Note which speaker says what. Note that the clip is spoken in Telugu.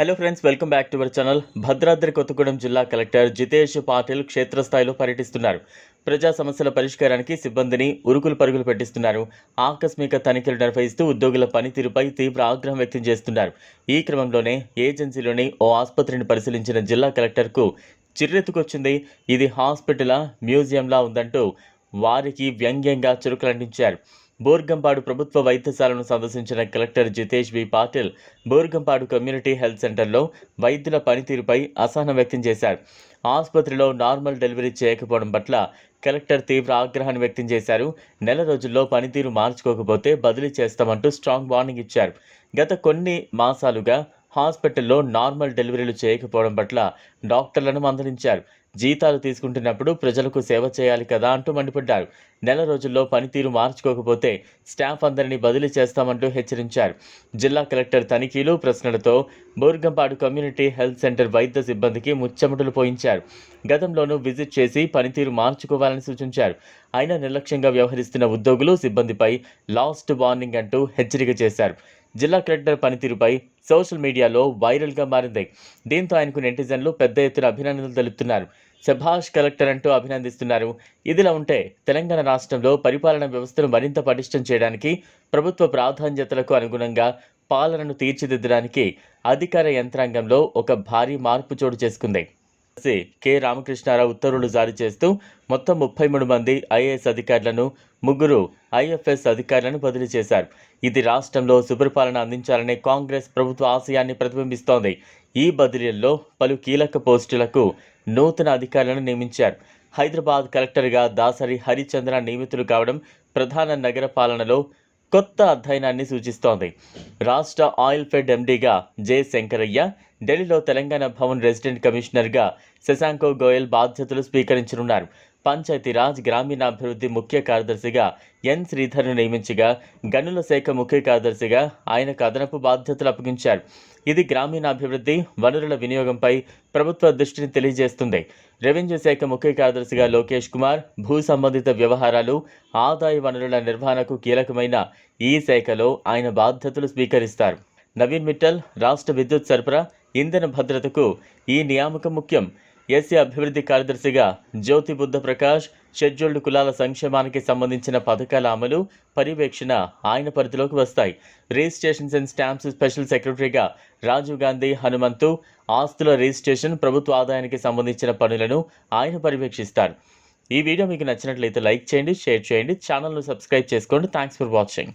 Speaker 1: Hello friends welcome back to our channel Bhadradri Kothagudem జిల్లా కలెక్టర్ జితేష్ పాటిల్ క్షేత్రస్థాయిలో పర్యటిస్తున్నారు. ప్రజా సమస్యల పరిష్కారానికి సిబ్బందిని ఉరుకులు పరుగులు పెట్టిస్తున్నారు. ఆకస్మిక తనిఖీలు నిర్వహిస్తూ ఉద్యోగుల పనితీరుపై తీవ్ర ఆగ్రహం వ్యక్తం చేస్తున్నారు. ఈ క్రమంలోనే ఏజెన్సీలోని ఓ ఆసుపత్రిని పరిశీలించిన జిల్లా కలెక్టర్కు చిర్రెత్తుకొచ్చింది. ఇది హాస్పిటలా మ్యూజియంలా ఉందంటూ వారికి వ్యంగ్యంగా చురుకులంటించారు. బోర్గంపాడు ప్రభుత్వ వైద్యశాలను సందర్శించిన collector Jitesh B. Patil Borgampadu community health సెంటర్లో వైద్యుల పనితీరుపై అసహనం వ్యక్తం చేశారు. ఆసుపత్రిలో నార్మల్ డెలివరీ చేయకపోవడం పట్ల కలెక్టర్ తీవ్ర ఆగ్రహాన్ని వ్యక్తం చేశారు. నెల రోజుల్లో పనితీరు మార్చుకోకపోతే బదిలీ చేస్తామంటూ స్ట్రాంగ్ వార్నింగ్ ఇచ్చారు. గత కొన్ని మాసాలుగా హాస్పిటల్లో నార్మల్ డెలివరీలు చేయకపోవడం పట్ల డాక్టర్లను మందలించారు. జీతాలు తీసుకుంటున్నప్పుడు ప్రజలకు సేవ చేయాలి కదా అంటూ మండిపడ్డారు. నెల రోజుల్లో పనితీరు మార్చుకోకపోతే స్టాఫ్ అందరినీ బదిలీ చేస్తామంటూ హెచ్చరించారు. జిల్లా కలెక్టర్ తనిఖీలు ప్రశ్నలతో బోర్గంపాడు కమ్యూనిటీ హెల్త్ సెంటర్ వైద్య సిబ్బందికి ముచ్చెమటలు పోయించారు. గతంలోనూ విజిట్ చేసి పనితీరు మార్చుకోవాలని సూచించారు. అయినా నిర్లక్ష్యంగా వ్యవహరిస్తున్న ఉద్యోగులు సిబ్బందిపై లాస్ట్ వార్నింగ్ అంటూ హెచ్చరిక చేశారు. జిల్లా కలెక్టర్ పనితీరుపై సోషల్ మీడియాలో వైరల్గా మారింది. దీంతో ఆయనకు నెటిజన్లు పెద్ద ఎత్తున అభినందనలు తెలుపుతున్నారు. శభాష్ కలెక్టర్ అంటూ అభినందిస్తున్నారు. ఇదిలా ఉంటే తెలంగాణ రాష్ట్రంలో పరిపాలన వ్యవస్థను మరింత పటిష్టం చేయడానికి ప్రభుత్వ ప్రాధాన్యతలకు అనుగుణంగా పాలనను తీర్చిదిద్దడానికి అధికార యంత్రాంగంలో ఒక భారీ మార్పు చోటు చేసుకుంది. కె. రామకృష్ణారావు ఉత్తర్వులు జారీ చేస్తూ మొత్తం ముప్పై మూడు మంది ఐఏఎస్ అధికారులను ముగ్గురు ఐఎఫ్ఎస్ అధికారులను బదిలీ చేశారు. ఇది రాష్ట్రంలో సుపరిపాలన అందించాలనే కాంగ్రెస్ ప్రభుత్వ ఆశయాన్ని ప్రతిబింబిస్తోంది. ఈ బదిలీల్లో పలు కీలక పోస్టులకు నూతన అధికారులను నియమించారు. హైదరాబాద్ కలెక్టర్గా దాసరి హరిచంద్ర నియమితులు కావడం ప్రధాన నగర పాలనలో కొత్త అధ్యయనాన్ని సూచిస్తోంది. రాష్ట్ర ఆయిల్ ఫెడ్ ఎండీగా జె శంకరయ్య ఢిల్లీలో తెలంగాణ భవన్ రెసిడెంట్ కమిషనర్గా శశాంకో గోయల్ బాధ్యతలు స్వీకరించనున్నారు. పంచాయతీరాజ్ గ్రామీణాభివృద్ధి ముఖ్య కార్యదర్శిగా ఎన్ శ్రీధర్ను నియమించగా గనుల శాఖ ముఖ్య కార్యదర్శిగా ఆయనకు అదనపు బాధ్యతలు అప్పగించారు. ఇది గ్రామీణాభివృద్ధి వనరుల వినియోగంపై ప్రభుత్వ దృష్టిని తెలియజేస్తుంది. రెవెన్యూ శాఖ ముఖ్య కార్యదర్శిగా లోకేష్ కుమార్ భూ సంబంధిత వ్యవహారాలు ఆదాయ వనరుల నిర్వహణకు కీలకమైన ఈ శాఖలో ఆయన బాధ్యతలు స్వీకరిస్తారు. నవీన్ మిట్టల్ రాష్ట్ర విద్యుత్ సరఫరా ఇంధన భద్రతకు ఈ నియామకం ముఖ్యం. ఎస్సీ అభివృద్ధి కార్యదర్శిగా జ్యోతి బుద్ధ ప్రకాష్ షెడ్యూల్డ్ కులాల సంక్షేమానికి సంబంధించిన పథకాల అమలు పర్యవేక్షణ ఆయన పరిధిలోకి వస్తాయి. రిజిస్ట్రేషన్స్ అండ్ స్టాంప్స్ స్పెషల్ సెక్రటరీగా రాజీవ్ గాంధీ హనుమంతు ఆస్తుల రిజిస్ట్రేషన్ ప్రభుత్వ ఆదాయానికి సంబంధించిన పనులను ఆయన పర్యవేక్షిస్తారు. ఈ వీడియో మీకు నచ్చినట్లయితే లైక్ చేయండి షేర్ చేయండి ఛానల్ను సబ్స్క్రైబ్ చేసుకోండి. Thanks for watching